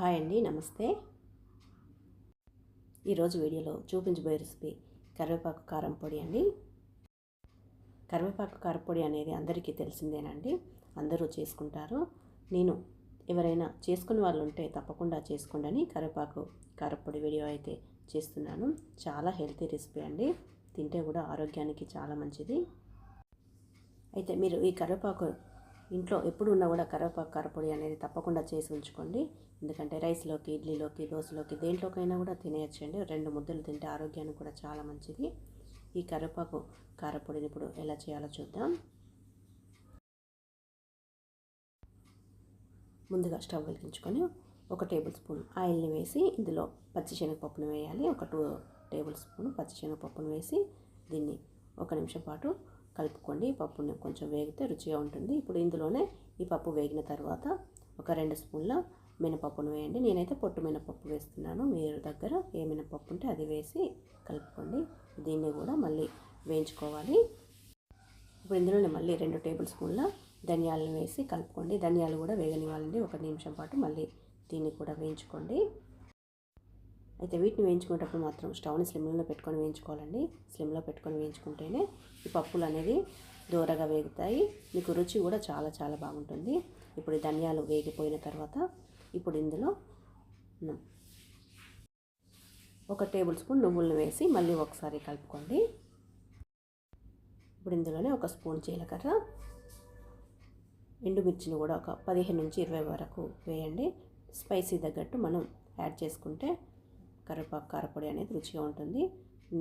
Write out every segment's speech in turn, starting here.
Hi అండి నమస్తే. ఈరోజు వీడియోలో చూపించబోయే రెసిపీ కరివేపాకు కారం పొడి అండి. కరివేపాకు కారపొడి అనేది అందరికీ తెలిసిందేనండి. అందరూ చేసుకుంటారు. నేను ఎవరైనా చేసుకునే వాళ్ళు ఉంటే తప్పకుండా చేసుకోండి అని కరివేపాకు కారపొడి వీడియో అయితే చేస్తున్నాను. చాలా హెల్తీ రెసిపీ అండి. తింటే కూడా ఆరోగ్యానికి చాలా మంచిది. అయితే మీరు ఈ కరివేపాకు ఇంట్లో ఎప్పుడు ఉన్నా కూడా కరివేపాకు కారపొడి అనేది తప్పకుండా చేసి ఉంచుకోండి. ఎందుకంటే రైస్లోకి ఇడ్లీలోకి దోశలోకి దేంట్లోకైనా కూడా తినేయచ్చండి. రెండు ముద్దలు తింటే ఆరోగ్యానికి కూడా చాలా మంచిది. ఈ కరివేపాకు కారపొడిని ఇప్పుడు ఎలా చేయాలో చూద్దాం. ముందుగా స్టవ్ వెలిగించుకొని ఒక టేబుల్ స్పూన్ ఆయిల్ని వేసి ఇందులో పచ్చిశనగపప్పును వేయాలి. ఒక టూ టేబుల్ స్పూన్ పచ్చిశనగపప్పును వేసి దీన్ని ఒక నిమిషం పాటు కలుపుకోండి. పప్పుని కొంచెం వేగితే రుచిగా ఉంటుంది. ఇప్పుడు ఇందులోనే ఈ పప్పు వేగిన తర్వాత ఒక రెండు స్పూన్ల మినపప్పును వేయండి. నేనైతే పొట్టు మినపప్పు వేస్తున్నాను. మీరు దగ్గర ఏ మినపప్పు ఉంటే అది వేసి కలుపుకోండి. దీన్ని కూడా మళ్ళీ వేయించుకోవాలి. ఇప్పుడు ఇందులోనే మళ్ళీ రెండు టేబుల్ స్పూన్ల ధనియాలను వేసి కలుపుకోండి. ధనియాలు కూడా వేగనివ్వాలండి. ఒక నిమిషం పాటు మళ్ళీ దీన్ని కూడా వేయించుకోండి. అయితే వీటిని వేయించుకునేటప్పుడు మాత్రం స్టవ్ని స్లిమ్లో పెట్టుకొని వేయించుకోవాలండి. స్లిమ్లో పెట్టుకొని వేయించుకుంటేనే ఈ పప్పులు అనేది దూరగా వేగుతాయి. మీకు రుచి కూడా చాలా చాలా బాగుంటుంది. ఇప్పుడు ధనియాలు వేగిపోయిన తర్వాత ఇప్పుడు ఇందులో ఒక టేబుల్ స్పూన్ నువ్వులను వేసి మళ్ళీ ఒకసారి కలుపుకోండి. ఇప్పుడు ఇందులోనే ఒక స్పూన్ జీలకర్ర ఎండుమిర్చిని కూడా ఒక పదిహేను నుంచి ఇరవై వరకు వేయండి. స్పైసీ తగ్గట్టు మనం యాడ్ చేసుకుంటే కరివేపాకు కారపొడి అనేది రుచిగా ఉంటుంది.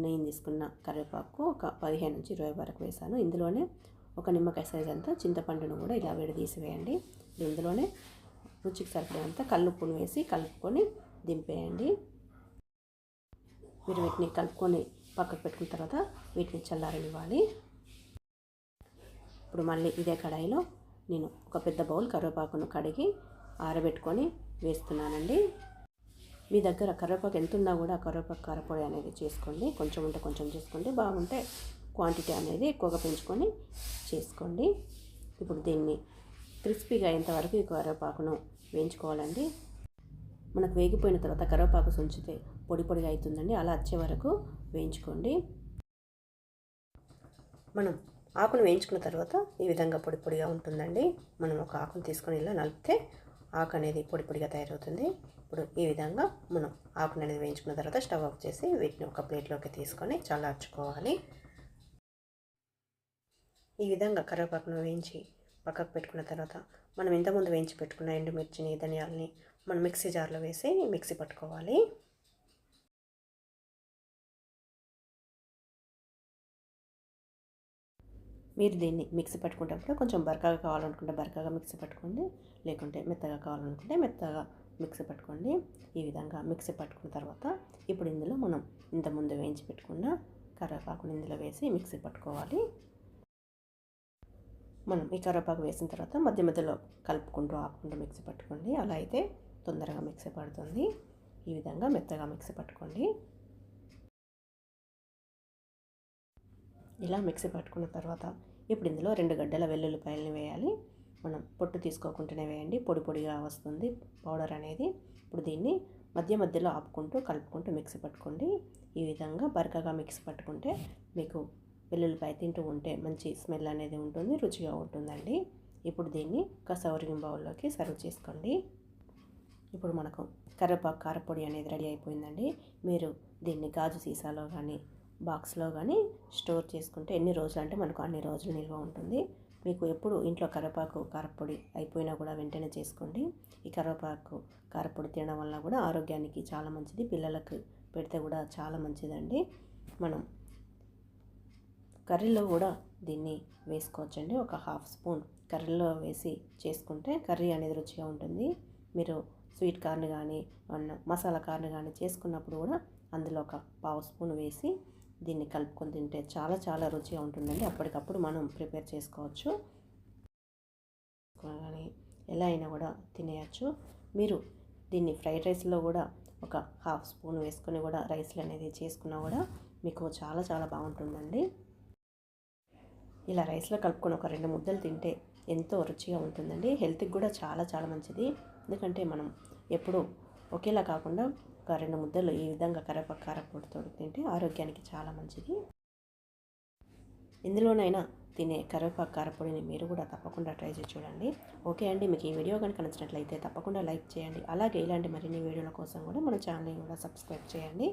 నేను తీసుకున్న కరివేపాకు ఒక పదిహేను నుంచి ఇరవై వరకు వేసాను. ఇందులోనే ఒక నిమ్మకాయ సైజ్ అంతా చింతపండును కూడా ఇలా వేడి తీసివేయండి ఇందులోనే రుచికి సరిపడేంత కల్లుప్పును వేసి కలుపుకొని దింపేయండి. మీరు వీటిని కలుపుకొని పక్కకు పెట్టుకున్న తర్వాత వీటిని చల్లారనివ్వాలి. ఇప్పుడు మళ్ళీ ఇదే కడాయిలో నేను ఒక పెద్ద బౌల్ కరివేపాకును కడిగి ఆరబెట్టుకొని వేస్తున్నానండి. మీ దగ్గర కరివేపాకు ఎంత ఉన్నా కూడా కరివేపాకు కారపొడి అనేది చేసుకోండి. కొంచెం ఉంటే కొంచెం చేసుకోండి. బాగుంటే క్వాంటిటీ అనేది ఎక్కువగా పెంచుకొని చేసుకోండి. ఇప్పుడు దీన్ని క్రిస్పీగా అయ్యేంతవరకు ఈ కరివేపాకును వేయించుకోవాలండి. మనకు వేగిపోయిన తర్వాత కరివేపాకు సుంచితే పొడి పొడిగా అవుతుందండి. అలా వచ్చే వరకు వేయించుకోండి. మనం ఆకును వేయించుకున్న తర్వాత ఈ విధంగా పొడి పొడిగా ఉంటుందండి. మనం ఒక ఆకును తీసుకొని ఇలా నలిపితే ఆకు అనేది పొడి పొడిగా తయారవుతుంది. ఇప్పుడు ఈ విధంగా మనం ఆకు అనేది వేయించుకున్న తర్వాత స్టవ్ ఆఫ్ చేసి వీటిని ఒక ప్లేట్లోకి తీసుకొని చల్లార్చుకోవాలి. ఈ విధంగా కరివేపాకును వేయించి పక్కకు పెట్టుకున్న తర్వాత మనం ఇంతకుముందు వేయించి పెట్టుకున్న ఎండుమిర్చిని ధనియాలని మనం మిక్సీ జార్లో వేసి మిక్సీ పట్టుకోవాలి. మీరు దీన్ని మిక్సీ పట్టుకునేటప్పుడు కొంచెం బరకగా కావాలనుకుంటే బరకగా మిక్సీ పట్టుకోండి లేకుంటే మెత్తగా కావాలనుకుంటే మెత్తగా మిక్సీ పట్టుకోండి. ఈ విధంగా మిక్సీ పట్టుకున్న తర్వాత ఇప్పుడు ఇందులో మనం ఇంతకుముందు వేయించి పెట్టుకున్న కరివేపాకుని ఇందులో వేసి మిక్సీ పట్టుకోవాలి. మనం ఈ కరివేపాకు వేసిన తర్వాత మధ్య మధ్యలో కలుపుకుంటూ ఆపుకుంటూ మిక్సీ పట్టుకోండి. అలా అయితే తొందరగా మిక్సీ పడుతుంది. ఈ విధంగా మెత్తగా మిక్సీ పట్టుకోండి. ఇలా మిక్సీ పట్టుకున్న తర్వాత ఇప్పుడు ఇందులో రెండు గడ్డల వెల్లుల్లిపాయలని వేయాలి. మనం పొట్టు తీసుకోకుండానే వేయండి. పొడి పొడిగా వస్తుంది పౌడర్ అనేది. ఇప్పుడు దీన్ని మధ్య మధ్యలో ఆపుకుంటూ కలుపుకుంటూ మిక్సీ పట్టుకోండి. ఈ విధంగా బరకగా మిక్సీ పట్టుకుంటే మీకు వెల్లుల్లిపాయ తింటూ ఉంటే మంచి స్మెల్ అనేది ఉంటుంది రుచిగా ఉంటుందండి. ఇప్పుడు దీన్ని ఒక సౌరింగ్ బౌల్లోకి సర్వ్ చేసుకోండి. ఇప్పుడు మనకు కరివేపాకు కారపొడి అనేది రెడీ అయిపోయిందండి. మీరు దీన్ని గాజు సీసాలో కానీ బాక్స్లో కానీ స్టోర్ చేసుకుంటే ఎన్ని రోజులు అంటే మనకు అన్ని రోజులు నిల్వ ఉంటుంది. మీకు ఎప్పుడు ఇంట్లో కరివేపాకు కారపొడి అయిపోయినా కూడా వెంటనే చేసుకోండి. ఈ కరివేపాకు కారపొడి తినడం వల్ల కూడా ఆరోగ్యానికి చాలా మంచిది పిల్లలకు పెడితే కూడా చాలా మంచిదండి. మనం కర్రీలో కూడా దీన్ని వేసుకోవచ్చండి. ఒక హాఫ్ స్పూన్ కర్రీలో వేసి చేసుకుంటే కర్రీ అనేది రుచిగా ఉంటుంది. మీరు స్వీట్ కార్న్ కానీ మసాలా కార్న్ కానీ చేసుకున్నప్పుడు కూడా అందులో ఒక పావు స్పూన్ వేసి దీన్ని కలుపుకొని తింటే చాలా చాలా రుచిగా ఉంటుందండి. అప్పటికప్పుడు మనం ప్రిపేర్ చేసుకోవచ్చు. కానీ ఎలా అయినా కూడా తినేయచ్చు. మీరు దీన్ని ఫ్రైడ్ రైస్లో కూడా ఒక హాఫ్ స్పూన్ వేసుకొని కూడా రైస్లు అనేది చేసుకున్నా కూడా మీకు చాలా చాలా బాగుంటుందండి. ఇలా రైస్లో కలుపుకొని ఒక రెండు ముద్దలు తింటే ఎంతో రుచిగా ఉంటుందండి. హెల్త్కి కూడా చాలా చాలా మంచిది. ఎందుకంటే మనం ఎప్పుడూ ఒకేలా కాకుండా ఒక రెండు ముద్దలు ఈ విధంగా కరివేపాకు కారపొడితో తింటే ఆరోగ్యానికి చాలా మంచిది. ఇందులోనైనా తినే కరివేపాకు కారపొడిని మీరు కూడా తప్పకుండా ట్రై చేసి చూడండి. ఓకే అండి మీకు ఈ వీడియో కనుక నచ్చినట్లయితే తప్పకుండా లైక్ చేయండి. అలాగే ఇలాంటి మరిన్ని వీడియోల కోసం కూడా మన ఛానల్ని కూడా సబ్స్క్రైబ్ చేయండి.